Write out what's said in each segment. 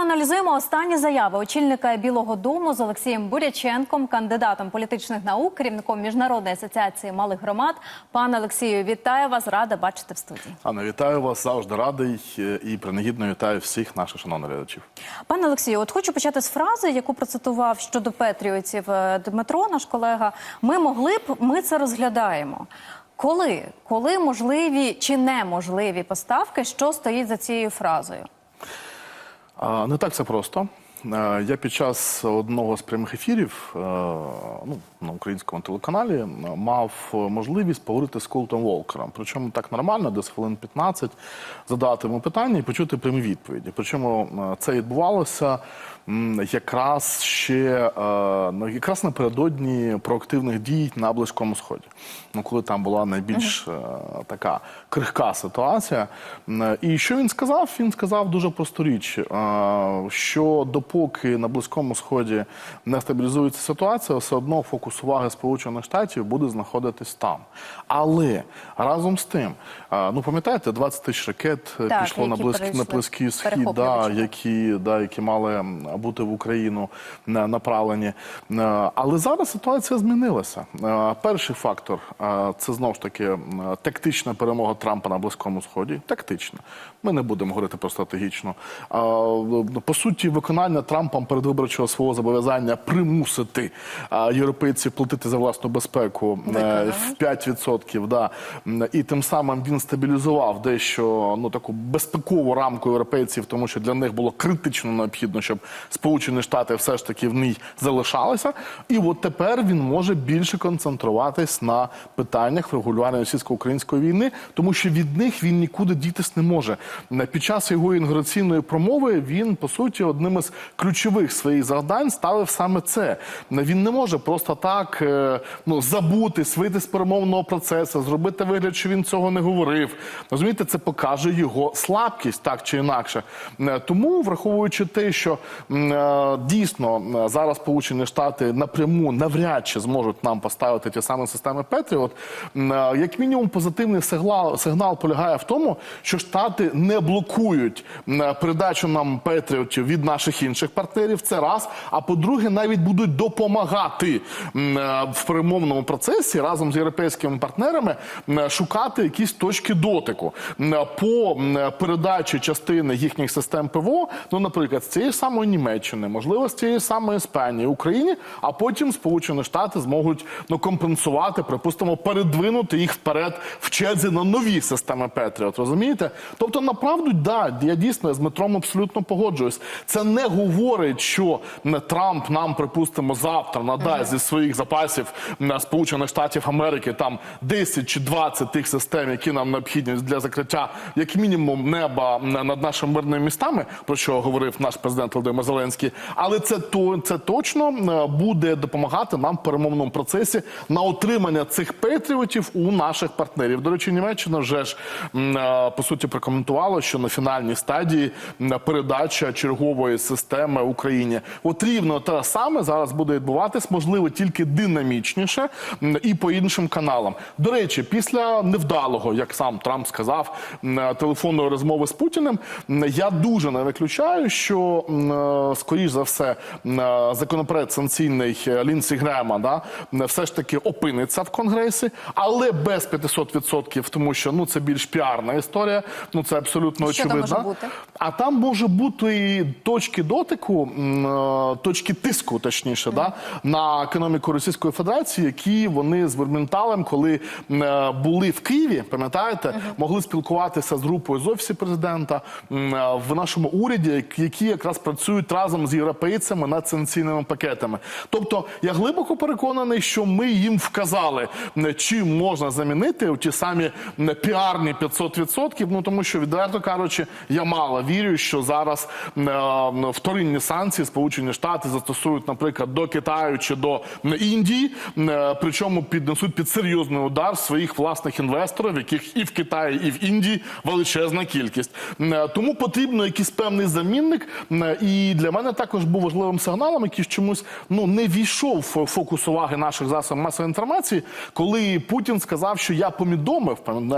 проаналізуємо останні заяви очільника Білого Дому з Олексієм Буряченком, кандидатом політичних наук, керівником міжнародної асоціації малих громад. Пане Олексію, вітаю вас, рада бачити в студії. Анна, вітаю вас завжди радий е, і принагідно вітаю всіх наших шановних глядачів. Пане Олексію, от хочу почати з фрази, яку процитував щодо Петріотів е, Дмитро, наш колега. Ми могли б, ми це розглядаємо. Коли? Коли можливі чи неможливі поставки, що стоїть за цією фразою? Не так це просто. Е, Я під час одного з прямих ефірів е, ну, на українському телеканалі е, мав можливість поговорити з Колтом Волкером. Причому так нормально, десь хвилин 15, задати йому питання і почути прямі відповіді. Причому це відбувалося якраз ще ну, якраз напередодні проактивних дій на Близькому Сході. Ну, коли там була найбільш е, така крихка ситуація. І що він сказав? Він сказав дуже просту річ, що допоки на Близькому Сході не стабілізується ситуація, все одно фокус уваги Сполучених Штатів буде знаходитись там. Але разом з тим, ну пам'ятаєте, 20 тисяч ракет е, Так, пішло на близький на близький схід, да, які, да, які мали бути в Україну направлені. Е, Але зараз ситуація змінилася. Е, Перший фактор це знову ж таки тактична перемога Трампа на Близькому Сході. Тактична. Ми не будемо говорити про стратегічну. По суті, виконання Трампом передвиборчого свого зобов'язання примусити європейців платити за власну безпеку е, в 5%, да. І тим самим він стабілізував дещо ну таку безпекову рамку європейців, тому що для них було критично необхідно, щоб Сполучені Штати все ж таки в ній залишалися. І от тепер він може більше концентруватись на питаннях врегулювання російсько-української війни, тому що від них він нікуди дітись не може. Під час його інаугураційної промови він по суті одним із ключових своїх завдань ставив саме це. Він не може просто так е, ну забути, вийти з перемовного процесу, зробити вигляд, що він цього не говорив. Розумієте, це покаже його слабкість, так чи інакше. Е, Тому, враховуючи те, що е, дійсно зараз Сполучені Штати напряму навряд чи зможуть нам поставити ті самі системи Петріот, як мінімум позитивний сигнал, сигнал полягає в тому, що Штати не блокують передачу нам Петріотів від наших інших партнерів. Це раз. А по-друге, навіть будуть допомагати е, в перемовному процесі разом з європейськими партнерами шукати якісь точки дотику М, по передачі частини їхніх систем ПВО, ну, наприклад, з цієї самої Німеччини, можливо, з цієї самої Іспанії, Україні, а потім Сполучені Штати зможуть ну компенсувати, припустимо, передвинути їх вперед в черзі на нові системи Петріот. Розумієте? Тобто, направду, да, я дійсно з Дмитром абсолютно погоджуюсь. Це не говорить, що м, Трамп нам, припустимо, завтра надасть зі своїх запасів м, Сполучених Штатів Америки там 10 чи 20 тих систем, які нам необхідні для закриття, як мінімум, неба над нашими мирними містами, про що говорив наш президент Володимир Зеленський. Але це то це точно буде допомагати нам в перемовному процесі на отримання цих петріотів у наших партнерів. До речі, Німеччина вже ж е, по суті прокоментувала, що на фінальній стадії передача чергової системи Україні. От рівно те саме зараз буде відбуватись, можливо, тільки динамічніше і по іншим каналам. До речі, після невдалого, як сам Трамп сказав, телефонної розмови з Путіним, я дуже не виключаю, що е, скоріш за все е, законопроект санкційний е, Лінсі Грема да, все ж таки опиниться в конгресі, але без 500%, тому що ну це більш піарна історія. Ну це абсолютно Що там очевидно. може бути? А там може бути і точки дотику, е, точки тиску, точніше, да, на економіку Російської Федерації, які вони з Верменталем, коли е, були в Києві, пам'ятаєте, могли спілкуватися з групою з офісі президента е, в нашому уряді, які якраз працюють разом з європейцями над санкційними пакетами. Тобто, я глибоко переконаний, що ми їм вказали, чим можна замінити ті самі піарні 500%, ну тому що відверто кажучи, я мало вірю, що зараз е, вторинні санкції Сполучені Штати застосують, наприклад, до Китаю чи до Індії, е, причому піднесуть під серйозний удар своїх власних інвесторів, яких і в Китаї, і в Індії величезна кількість. Е, Тому потрібно якийсь певний замінник, і для мене також був важливим сигналом, який чомусь ну не війшов в фокус уваги наших засобів масової інформації, коли Путін сказав, що я повідомив пам-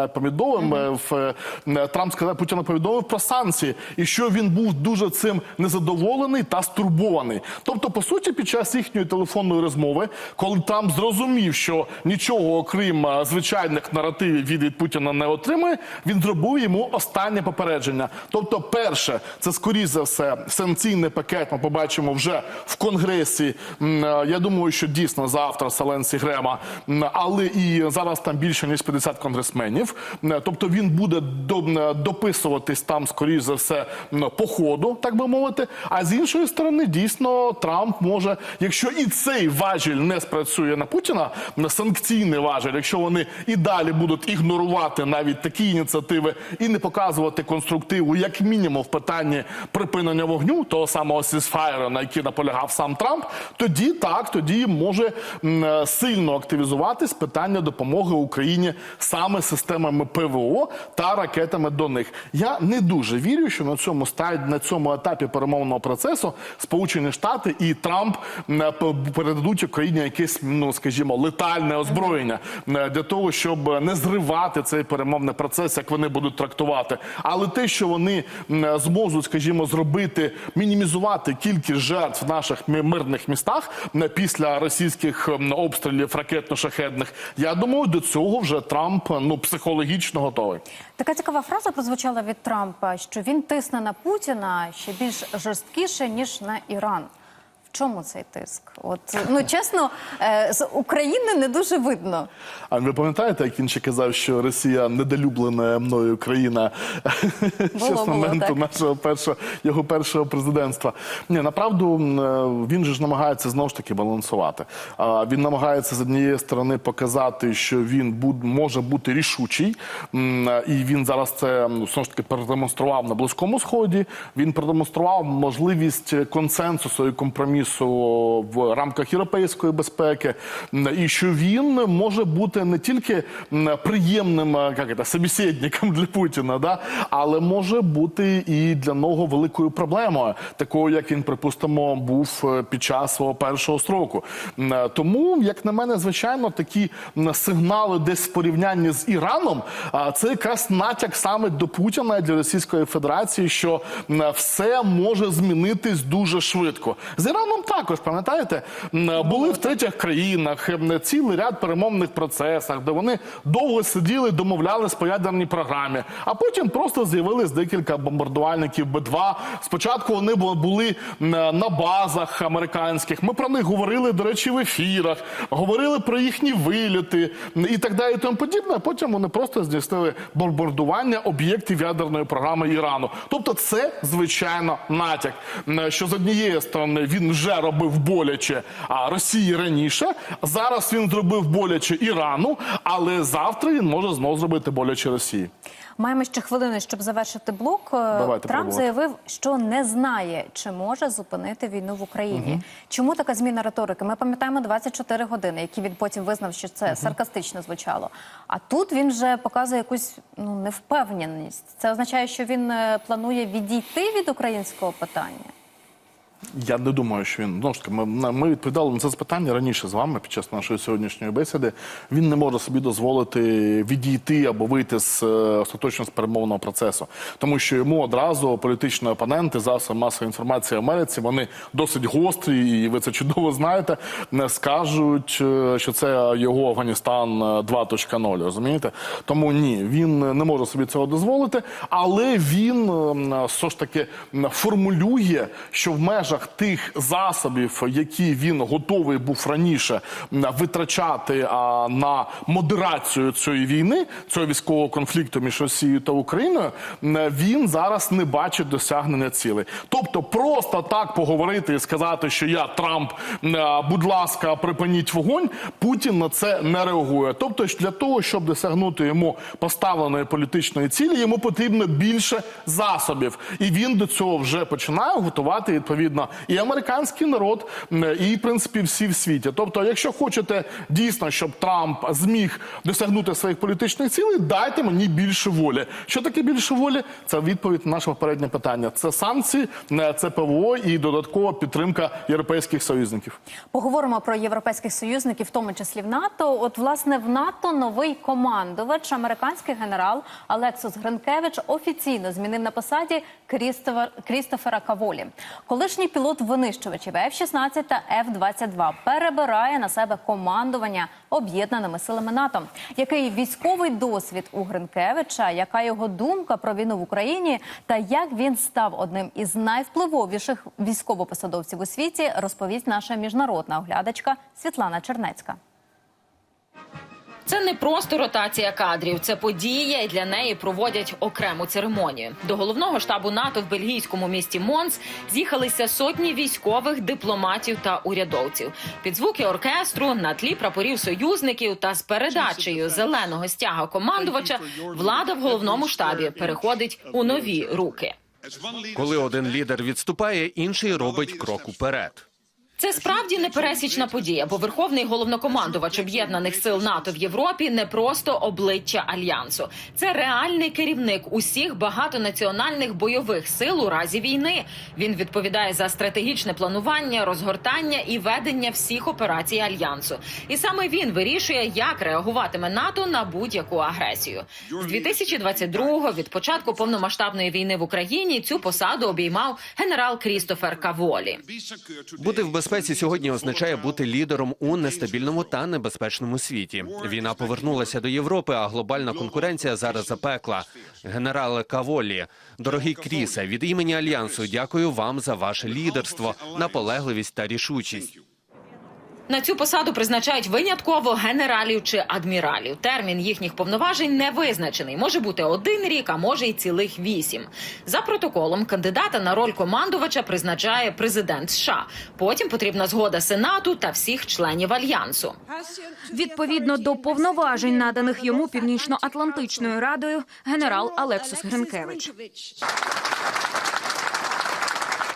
е, в е, Трамп сказав Путіна повідомив про санкції, і що він був дуже цим незадоволений та стурбований. Тобто, по суті, під час їхньої телефонної розмови, коли Трамп зрозумів, що нічого окрім е, звичайних наративів від Путіна не отримує, він зробив йому останнє попередження. Тобто, перше, це скоріш за все санкційний пакет. Ми побачимо вже в конгресі. Е, Я думаю, що дійсно завтра Саленсі Грема, але і зараз там більше ніж 50 конгресменів. Тобто він буде дописуватись там, скоріш за все, по ходу, так би мовити. А з іншої сторони, дійсно, Трамп може, якщо і цей важіль не спрацює на Путіна, м, санкційний важіль, якщо вони і далі будуть ігнорувати навіть такі ініціативи і не показувати конструктиву, як мінімум в питанні припинення вогню, того самого сісфайра, на який наполягав сам Трамп, тоді так, тоді може сильно активізуватись питання допомоги Україні саме системами ПВО та ракетами до них. Я не дуже вірю, що на цьому на цьому етапі перемовного процесу Сполучені Штати і Трамп е, передадуть Україні якесь, ну скажімо, летальне озброєння е, для того, щоб не зривати цей перемовний процес, як вони будуть трактувати. Але те, що вони зможуть, скажімо, зробити, мінімізувати кількість жертв в наших мирних містах після російських обстрілів ракетно-шахедних, я думаю, до цього вже Трамп ну психологічно готовий. Така цікава фраза прозвучала від Трампа, що він тисне на Путіна ще більш жорсткіше ніж на Іран. Чому цей тиск? От ну чесно, е, з України не дуже видно. А ви пам'ятаєте, як він ще казав, що Росія недолюблена мною країна ще з моменту так. нашого першого його першого президентства? Ні, направду е, він же ж намагається знову ж таки балансувати. Він намагається з однієї сторони показати, що він буд, може бути рішучий, і він зараз це знову ж таки продемонстрував на близькому сході. Він продемонстрував можливість консенсусу і компромісу в рамках європейської безпеки, і що він може бути не тільки приємним е, як це, собеседником для Путіна, да, але може бути і для нього великою проблемою, такою, як він, припустимо, був е, під час свого першого строку. Е, Тому, як на мене, звичайно, такі сигнали десь в порівнянні з Іраном, це якраз натяк саме до Путіна для Російської Федерації, що все може змінитись дуже швидко. З Іраном також, пам'ятаєте, були в третіх країнах цілий ряд перемовних процесах, де вони довго сиділи, домовлялись по ядерній програмі, а потім просто з'явились декілька бомбардувальників Б-2. Спочатку вони були на базах американських. Ми про них говорили, до речі, в ефірах, говорили про їхні виліти і так далі, і тому подібне. Потім вони просто здійснили бомбардування об'єктів ядерної програми Ірану. Тобто, це звичайно натяк, що з однієї сторони він вже робив боляче а Росії раніше. Зараз він зробив боляче Ірану, але завтра він може знову зробити боляче Росії. Маємо ще хвилини, щоб завершити блок. Е, Давайте Трамп пробувати. заявив, що не знає, чи може зупинити війну в Україні. Чому така зміна риторики? Ми пам'ятаємо 24 години, які він потім визнав, що це саркастично звучало. А тут він вже показує якусь ну невпевненість. Це означає, що він е, планує відійти від українського питання. Я не думаю, що він знову ж таки. Ми, ми відповідали на це запитання раніше з вами під час нашої сьогоднішньої бесіди. Він не може собі дозволити відійти або вийти з е, остаточно з перемовного процесу, тому що йому одразу політичні опоненти, засоби масової інформації в Америці, вони досить гострі, і ви це чудово знаєте. Не скажуть, е, що це його Афганістан е, 2.0, розумієте? Тому ні, він не може собі цього дозволити, але він е, все ж таки формулює, що в межах тих засобів, які він готовий був раніше витрачати на модерацію цієї війни, цього військового конфлікту між Росією та Україною, він зараз не бачить досягнення цілей. Тобто, просто так поговорити і сказати, що я Трамп, будь ласка, припиніть вогонь. Путін на це не реагує. Тобто, для того, щоб досягнути йому поставленої політичної цілі, йому потрібно більше засобів, і він до цього вже починає готувати відповідно відповідно і американський народ, і в принципі всі в світі. Тобто, якщо хочете дійсно, щоб Трамп зміг досягнути своїх політичних цілей, дайте мені більше волі. Що таке більше волі? Це відповідь на наше попереднє питання. Це санкції, це ПВО і додаткова підтримка європейських союзників. Поговоримо про європейських союзників, в тому числі в НАТО. От власне в НАТО новий командувач, американський генерал Алексус Гринкевич офіційно змінив на посаді Крістофер, Крістофера Каволі. Колишній пілот винищувачів F-16 та F-22 перебирає на себе командування об'єднаними силами НАТО. Який військовий досвід у Гринкевича? Яка його думка про війну в Україні? Та як він став одним із найвпливовіших військовопосадовців у світі, розповість наша міжнародна оглядачка Світлана Чернецька. Це не просто ротація кадрів, це подія, і для неї проводять окрему церемонію. До головного штабу НАТО в бельгійському місті Монс з'їхалися сотні військових, дипломатів та урядовців. Під звуки оркестру на тлі прапорів союзників та з передачею зеленого стяга командувача влада в головному штабі переходить у нові руки. Коли один лідер відступає, інший робить крок уперед. Це справді непересічна подія, бо верховний головнокомандувач об'єднаних сил НАТО в Європі не просто обличчя альянсу. Це реальний керівник усіх багатонаціональних бойових сил у разі війни. Він відповідає за стратегічне планування, розгортання і ведення всіх операцій альянсу. І саме він вирішує, як реагуватиме НАТО на будь-яку агресію. З 2022-го, від початку повномасштабної війни в Україні, цю посаду обіймав генерал Крістофер Каволі. Бути в безпеці сьогодні означає бути лідером у нестабільному та небезпечному світі. Війна повернулася до Європи, а глобальна конкуренція зараз запекла. Генерале Каволі, дорогі Крісе, від імені альянсу дякую вам за ваше лідерство, наполегливість та рішучість. На цю посаду призначають винятково генералів чи адміралів. Термін їхніх повноважень не визначений. Може бути один рік, а може й цілих вісім. За протоколом кандидата на роль командувача призначає президент США. Потім потрібна згода Сенату та всіх членів альянсу. Відповідно до повноважень, наданих йому Північно-Атлантичною радою, генерал Алексус Гринкевич.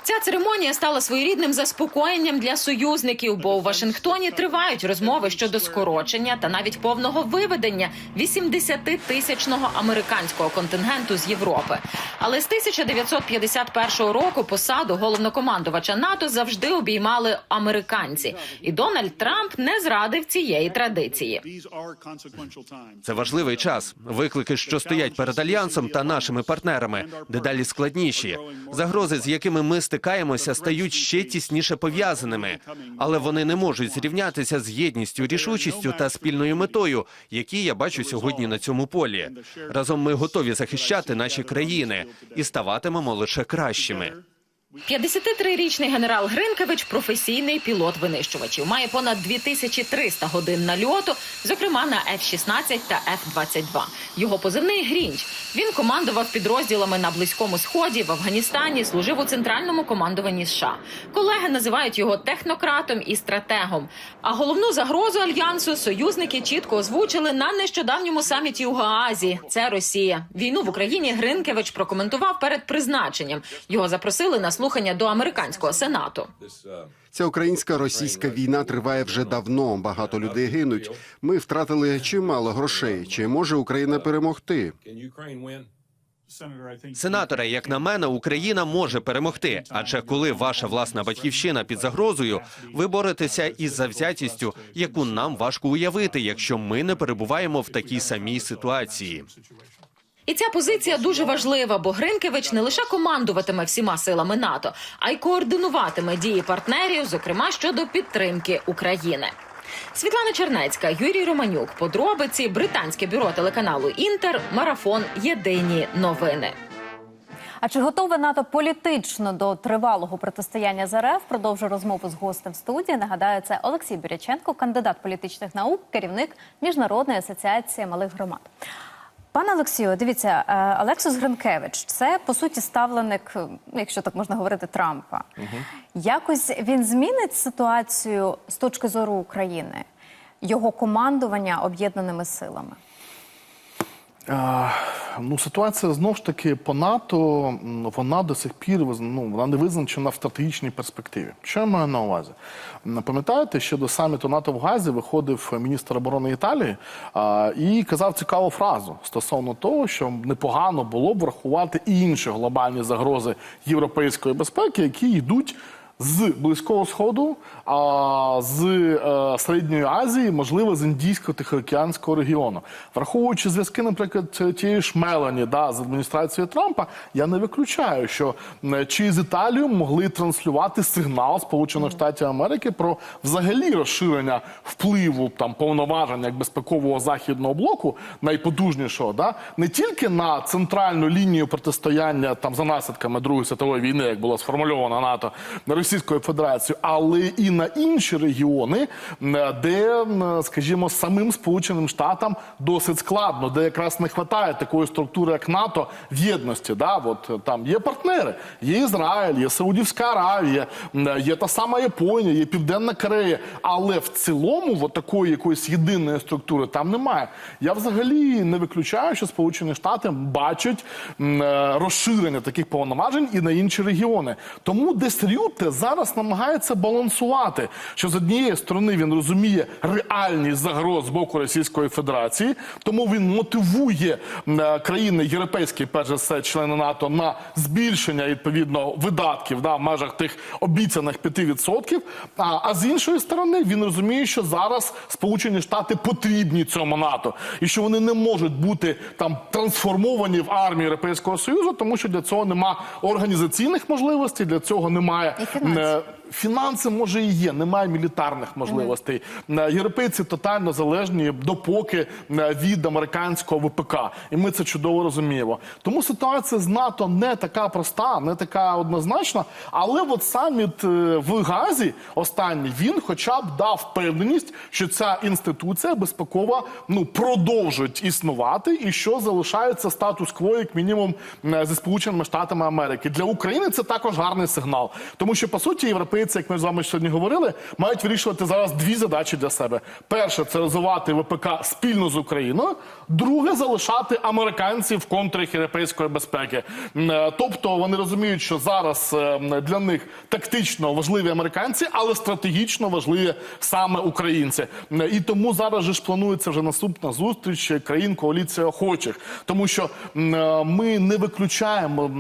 Ця церемонія стала своєрідним заспокоєнням для союзників, бо у Вашингтоні тривають розмови щодо скорочення та навіть повного виведення 80-тисячного американського контингенту з Європи. Але з 1951 року посаду головнокомандувача НАТО завжди обіймали американці, і Дональд Трамп не зрадив цієї традиції. Це важливий час. Виклики, що стоять перед альянсом та нашими партнерами, дедалі складніші. Загрози, з якими ми стикаємося, стають ще тісніше пов'язаними, але вони не можуть зрівнятися з єдністю, рішучістю та спільною метою, які я бачу сьогодні на цьому полі. Разом ми готові захищати наші країни і ставатимемо лише кращими. 53-річний генерал Гринкевич професійний пілот винищувачів. Має понад 2300 годин нальоту, зокрема на F-16 та F-22. Його позивний Грінч. Він командував підрозділами на близькому сході в Афганістані, служив у центральному командуванні США. Колеги називають його технократом і стратегом. А головну загрозу альянсу союзники чітко озвучили на нещодавньому саміті у Гаазі. Це Росія. Війну в Україні Гринкевич прокоментував перед призначенням. Його запросили на слухання до американського сенату. Ця українсько-російська війна триває вже давно. Багато людей гинуть. Ми втратили чимало грошей. Чи може Україна перемогти? Сенаторе, як на мене, Україна може перемогти. Адже коли ваша власна батьківщина під загрозою, ви боретеся із завзятістю, яку нам важко уявити, якщо ми не перебуваємо в такій самій ситуації. І ця позиція дуже важлива, бо Гринкевич не лише командуватиме всіма силами НАТО, а й координуватиме дії партнерів, зокрема щодо підтримки України. Світлана Чернецька, Юрій Романюк. Подробиці британське бюро телеканалу Інтер. Марафон. Єдині новини. А чи готове НАТО політично до тривалого протистояння з РФ? Продовжу розмову з гостем студії. Нагадаю, це Олексій Біряченко, кандидат політичних наук, керівник міжнародної асоціації малих громад. Пане Олексію, дивіться, е, Алексус Гринкевич це по суті ставленик, якщо так можна говорити, Трампа. Якось він змінить ситуацію з точки зору України, його командування об'єднаними силами. Ну, ситуація знов ж таки по НАТО, вона до сих пір ну, вона не визначена в стратегічній перспективі. Що я маю на увазі? Пам'ятаєте, що до саміту НАТО в Газі виходив міністр оборони Італії а, і казав цікаву фразу стосовно того, що непогано було б врахувати і інші глобальні загрози європейської безпеки, які йдуть з Близького Сходу, а з е, Середньої Азії, можливо, з Індійсько-Тихоокеанського регіону. Враховуючи зв'язки, наприклад, тієї ж Мелані да, з адміністрацією Трампа, я не виключаю, що чи з Італією могли транслювати сигнал Сполучених Штатів Америки про взагалі розширення впливу там повноважень як безпекового західного блоку, найпотужнішого, да, не тільки на центральну лінію протистояння там за наслідками Другої світової війни, як було сформульовано НАТО Російською Федерацією, але і на інші регіони, де, скажімо, самим Сполученим Штатам досить складно, де якраз не вистачає такої структури, як НАТО в єдності. Да? От, е, там є партнери, є Ізраїль, є Саудівська Аравія, є та сама Японія, є Південна Корея. Але в цілому, от такої якоїсь єдиної структури там немає. Я взагалі не виключаю, що Сполучені Штати бачать е, розширення таких повноважень і на інші регіони. Тому десь Рютте зараз намагається балансувати, що з однієї сторони він розуміє реальність загроз з боку Російської Федерації, тому він мотивує е, країни європейські, перш за все, члени НАТО, на збільшення відповідно видатків да, в межах тих обіцяних 5%. А, а з іншої сторони він розуміє, що зараз Сполучені Штати потрібні цьому НАТО, і що вони не можуть бути там трансформовані в армію Європейського Союзу, тому що для цього нема організаційних можливостей, для цього немає І фінансів. е, Фінанси може і є, немає мілітарних можливостей. Е, Європейці тотально залежні допоки е, від американського ВПК, і ми це чудово розуміємо. Тому ситуація з НАТО не така проста, не така однозначна. Але от саміт е, в Газі останній він, хоча б дав впевненість, що ця інституція безпекова ну продовжить існувати, і що залишається статус-кво, як мінімум, зі Сполученими Штатами Америки. Для України це також гарний сигнал, тому що по суті європейці, як ми з вами сьогодні говорили, мають вирішувати зараз дві задачі для себе: перше це розвивати ВПК спільно з Україною. Друге залишати американців в контрах європейської безпеки. Е, Тобто вони розуміють, що зараз е, для них тактично важливі американці, але стратегічно важливі саме українці. І тому зараз ж планується вже наступна зустріч країн коаліції охочих, тому що е, ми не виключаємо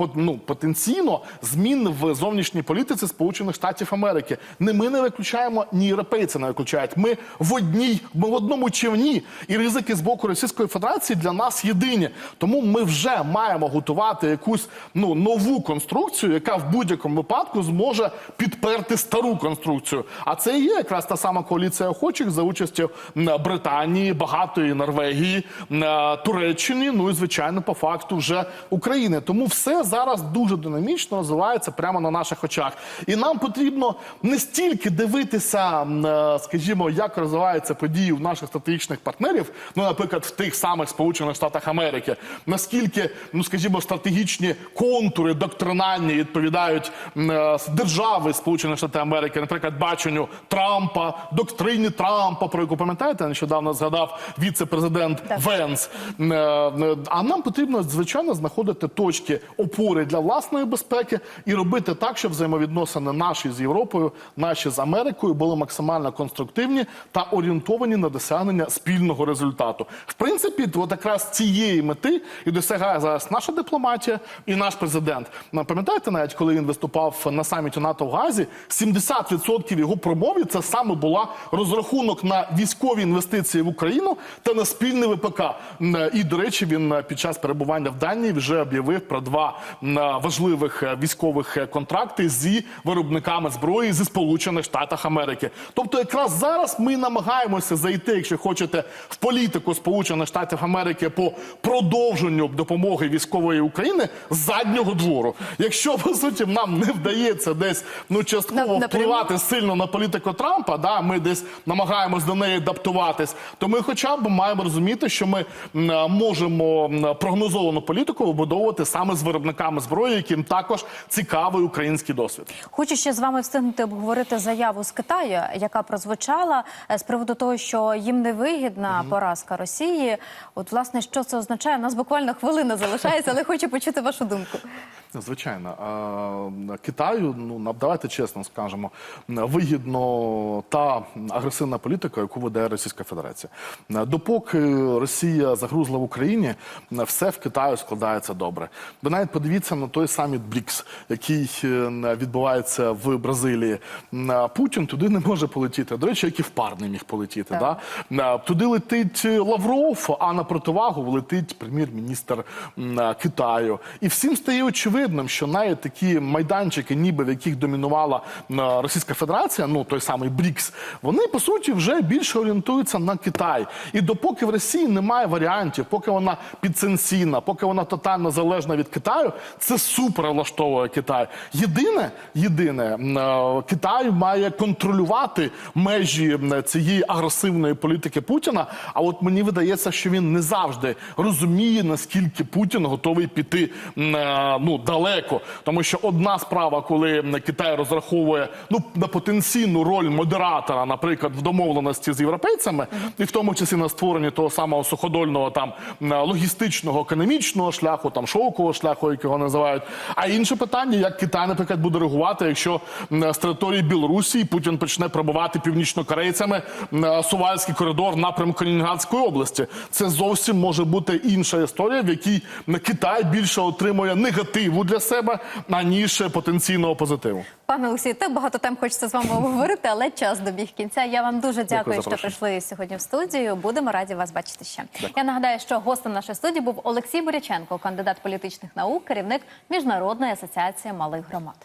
е, ну, потенційно змін в зовнішній політиці Сполучених Штатів Америки. Не ми не виключаємо, ні європейці не виключають. Ми в одній, ми в одному човні, і ризики з боку Російської Федерації для нас єдині. Тому ми вже маємо готувати якусь ну нову конструкцію, яка в будь-якому випадку зможе підперти стару конструкцію. А це і є якраз та сама коаліція охочих за участю Британії, багатої Норвегії, е, Туреччини. Ну і звичайно, по факту вже України. Тому все зараз дуже динамічно розвивається прямо на наших очах. І нам потрібно не стільки дивитися, е, скажімо, як розвиваються події в наших стратегічних партнерів, ну, наприклад, в тих самих Сполучених Штатах Америки, наскільки, ну скажімо, стратегічні контури доктринальні відповідають е, держави Сполучених Штатів Америки, наприклад, баченню Трампа, доктрині Трампа, про яку пам'ятаєте, нещодавно згадав віце-президент Венс. Е, А нам потрібно звичайно знаходити точки опори для власної безпеки і робити так, щоб взаємовідносини наші з Європою, наші з Америкою були максимально конструктивні та орієнтовані на досягнення спільного результату. В принципі, от якраз цієї мети і досягає зараз наша дипломатія і наш президент. Пам'ятаєте, навіть коли він виступав на саміті НАТО в Газі, 70% його промови це саме була розрахунок на військові інвестиції в Україну та на спільний ВПК. І до речі, він під час перебування в Данії вже об'явив про два важливих е, військових е, контракти зі виробниками зброї зі Сполучених Штатів Америки. Тобто, якраз зараз ми намагаємося зайти, якщо хочете, в політику Сполучених Штатів Америки по продовженню допомоги військової України з заднього двору. Якщо по суті нам не вдається десь ну частково впливати сильно на політику Трампа, да, ми десь намагаємось до неї адаптуватись, то ми хоча б маємо розуміти, що ми можемо прогнозовану політику вибудовувати саме з виробниками зброї, яким також цікавий український досвід. Хочу Хочу ще з вами встигнути обговорити заяву з Китаю, яка прозвучала е, з приводу того, що їм не вигідна поразка Росії. От, власне, що це означає? У нас буквально хвилина залишається, але хочу почути вашу думку. Звичайно, Е, Китаю, ну давайте чесно скажемо, вигідно та агресивна політика, яку веде Російська Федерація. Е, Допоки Росія загрузла в Україні, е, все в Китаю складається добре. Ви навіть подивіться на той саміт БРІКС, який е, відбувається в Бразилії. Е, Путін туди не може полетіти. До речі, як і в пар не міг полетіти. Так. Да? Е, Туди летить Лавров, а на противагу летить прем'єр-міністр е, Китаю. І всім стає очевидним, що навіть такі майданчики, ніби в яких домінувала Російська Федерація, ну той самий БРІКС, вони по суті вже більше орієнтуються на Китай. І допоки в Росії немає варіантів, поки вона підсанкційна, поки вона тотально залежна від Китаю, це супер влаштовує Китай. Єдине, єдине, е, Китай має контролювати межі цієї агресивної політики Путіна. А от мені видається, що він не завжди розуміє, наскільки Путін готовий піти е, ну далеко. Тому що одна справа, коли Китай розраховує ну на потенційну роль модератора, наприклад, в домовленості з європейцями, і в тому числі на створенні того самого суходольного там логістичного економічного шляху, там шовкового шляху, як його називають. А інше питання, як Китай, наприклад, буде реагувати, якщо з території Білорусі Путін почне пробувати північнокорейцями Сувальський коридор напрямку Калінінградської області. Це зовсім може бути інша історія, в якій Китай більше отримує негативу для себе, аніж потенційного позитиву. Пане Олексій, так багато тем хочеться з вами обговорити, але час добіг кінця. Я вам дуже дякую, що прийшли сьогодні в студію. Будемо раді вас бачити ще. Я нагадаю, що гостем нашої студії був Олексій Буряченко, кандидат політичних наук, керівник міжнародної асоціації малих громад.